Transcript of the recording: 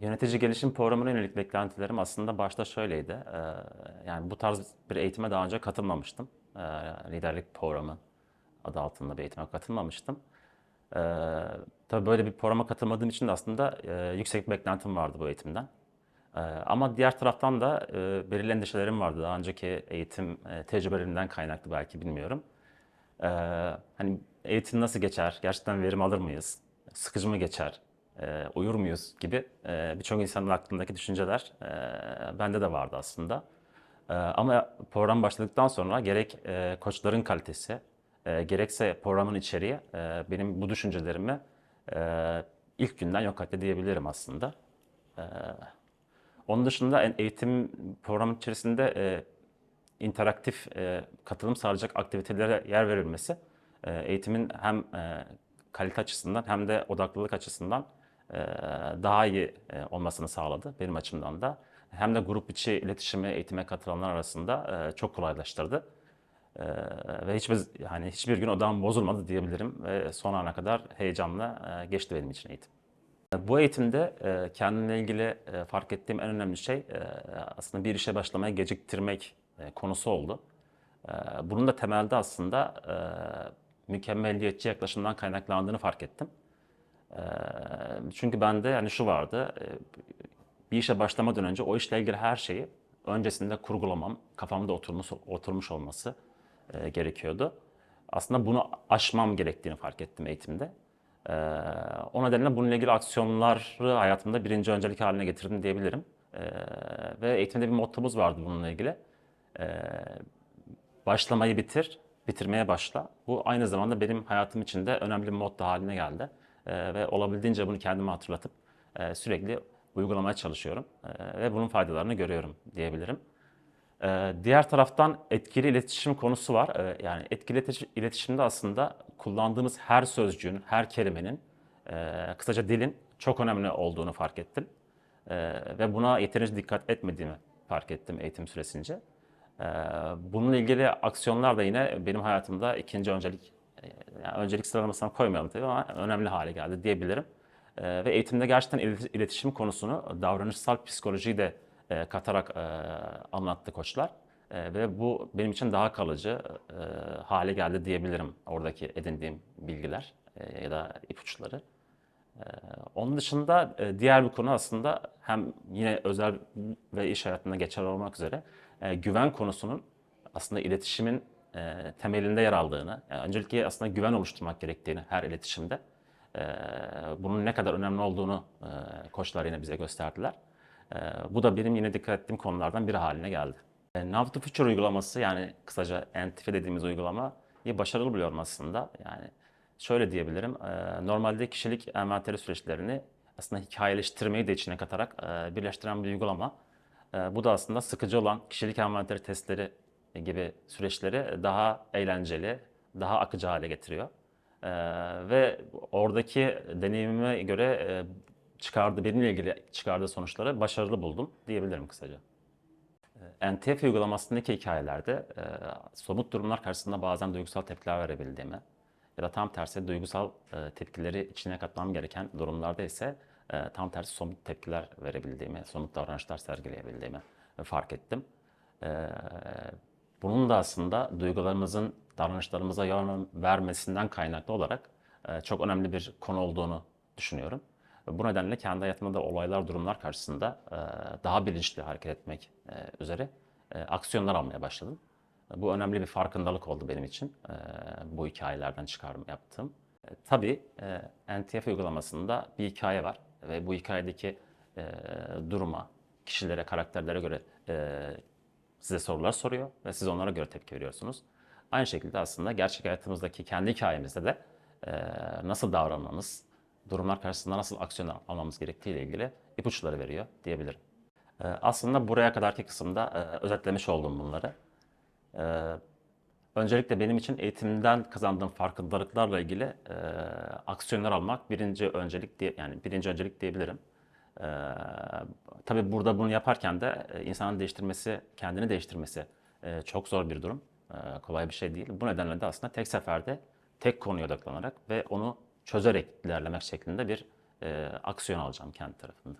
Yönetici gelişim programına yönelik beklentilerim aslında başta şöyleydi. Ee, yani bu tarz bir eğitime daha önce katılmamıştım. Ee, liderlik programı adı altında bir eğitime katılmamıştım. Ee, tabii böyle bir programa katılmadığım için de aslında e, yüksek bir beklentim vardı bu eğitimden. Ama diğer taraftan da e, belirli endişelerim vardı. Daha önceki eğitim e, tecrübelerimden kaynaklı belki bilmiyorum. Hani eğitim nasıl geçer? Gerçekten verim alır mıyız? Sıkıcı mı geçer? Ee, uyur muyuz gibi e, birçok insanın aklındaki düşünceler e, bende de vardı aslında. Ee, ama program başladıktan sonra gerek e, koçların kalitesi, e, gerekse programın içeriği e, benim bu düşüncelerimi e, ilk günden yok etti diyebilirim aslında. E, onun dışında eğitim programı içerisinde e, interaktif e, katılım sağlayacak aktivitelere yer verilmesi e, eğitimin hem e, kalite açısından hem de odaklılık açısından e, daha iyi e, olmasını sağladı benim açımdan da. Hem de grup içi iletişimi eğitime katılanlar arasında e, çok kolaylaştırdı. E, ve hiçbir yani hiçbir gün odam bozulmadı diyebilirim ve son ana kadar heyecanla e, geçti benim için eğitim. Bu eğitimde e, kendimle ilgili e, fark ettiğim en önemli şey e, aslında bir işe başlamaya geciktirmek e, konusu oldu. E, bunun da temelde aslında e, mükemmeliyetçi yaklaşımdan kaynaklandığını fark ettim. Çünkü bende yani şu vardı, bir işe başlamadan önce o işle ilgili her şeyi öncesinde kurgulamam, kafamda oturmuş, oturmuş olması gerekiyordu. Aslında bunu aşmam gerektiğini fark ettim eğitimde. O nedenle bununla ilgili aksiyonları hayatımda birinci öncelik haline getirdim diyebilirim. Ve eğitimde bir mottomuz vardı bununla ilgili. Başlamayı bitir, bitirmeye başla. Bu aynı zamanda benim hayatım için de önemli bir motto haline geldi. Ee, ve olabildiğince bunu kendime hatırlatıp e, sürekli uygulamaya çalışıyorum. Ee, ve bunun faydalarını görüyorum diyebilirim. Ee, diğer taraftan etkili iletişim konusu var. Yani etkili iletişi- iletişimde aslında kullandığımız her sözcüğün, her kelimenin, e, kısaca dilin çok önemli olduğunu fark ettim. Ve buna yeterince dikkat etmediğimi fark ettim eğitim süresince. Bununla ilgili aksiyonlar da yine benim hayatımda ikinci öncelik, yani öncelik sıralamasına koymayalım tabii ama önemli hale geldi diyebilirim. Ee, ve eğitimde gerçekten ilet- iletişim konusunu davranışsal psikolojiyi de e, katarak e, anlattı koçlar. E, ve bu benim için daha kalıcı e, hale geldi diyebilirim oradaki edindiğim bilgiler e, ya da ipuçları. E, onun dışında e, diğer bir konu aslında hem yine özel ve iş hayatında geçerli olmak üzere e, güven konusunun aslında iletişimin e, temelinde yer aldığını, yani öncelikle aslında güven oluşturmak gerektiğini her iletişimde, e, bunun ne kadar önemli olduğunu e, koçlar yine bize gösterdiler. E, bu da benim yine dikkat ettiğim konulardan biri haline geldi. E, Now to Future uygulaması yani kısaca NTF dediğimiz uygulamayı başarılı buluyorum aslında. Yani şöyle diyebilirim, e, normalde kişilik envanteri süreçlerini aslında hikayeleştirmeyi de içine katarak e, birleştiren bir uygulama. E, Bu da aslında sıkıcı olan kişilik envanteri testleri gibi süreçleri daha eğlenceli, daha akıcı hale getiriyor. E, Ve oradaki deneyimime göre e, çıkardığı, benimle ilgili çıkardığı sonuçları başarılı buldum diyebilirim kısaca. NTF uygulamasındaki hikayelerde e, somut durumlar karşısında bazen duygusal tepkiler verebildiğimi ya da tam tersi duygusal e, tepkileri içine katmam gereken durumlarda ise e, tam tersi somut tepkiler verebildiğimi, somut davranışlar sergileyebildiğimi fark ettim. E, bunun da aslında duygularımızın davranışlarımıza yön vermesinden kaynaklı olarak e, çok önemli bir konu olduğunu düşünüyorum. Bu nedenle kendi hayatımda da olaylar, durumlar karşısında e, daha bilinçli hareket etmek e, üzere aksiyonlar almaya başladım. Bu önemli bir farkındalık oldu benim için bu hikayelerden çıkarım yaptığım. Tabii NTF uygulamasında bir hikaye var ve bu hikayedeki duruma, kişilere, karakterlere göre size sorular soruyor ve siz onlara göre tepki veriyorsunuz. Aynı şekilde aslında gerçek hayatımızdaki kendi hikayemizde de e, nasıl davranmamız, durumlar karşısında nasıl aksiyon almamız gerektiği ile ilgili ipuçları veriyor diyebilirim. E, aslında buraya kadarki kısımda e, özetlemiş oldum bunları. E, öncelikle benim için eğitimden kazandığım farkındalıklarla ilgili e, aksiyonlar almak birinci öncelik diye yani birinci öncelik diyebilirim. E, tabii burada bunu yaparken de e, insanın değiştirmesi, kendini değiştirmesi e, çok zor bir durum. E, kolay bir şey değil. Bu nedenle de aslında tek seferde tek konuya odaklanarak ve onu çözerek ilerlemek şeklinde bir e, aksiyon alacağım kendi tarafımda.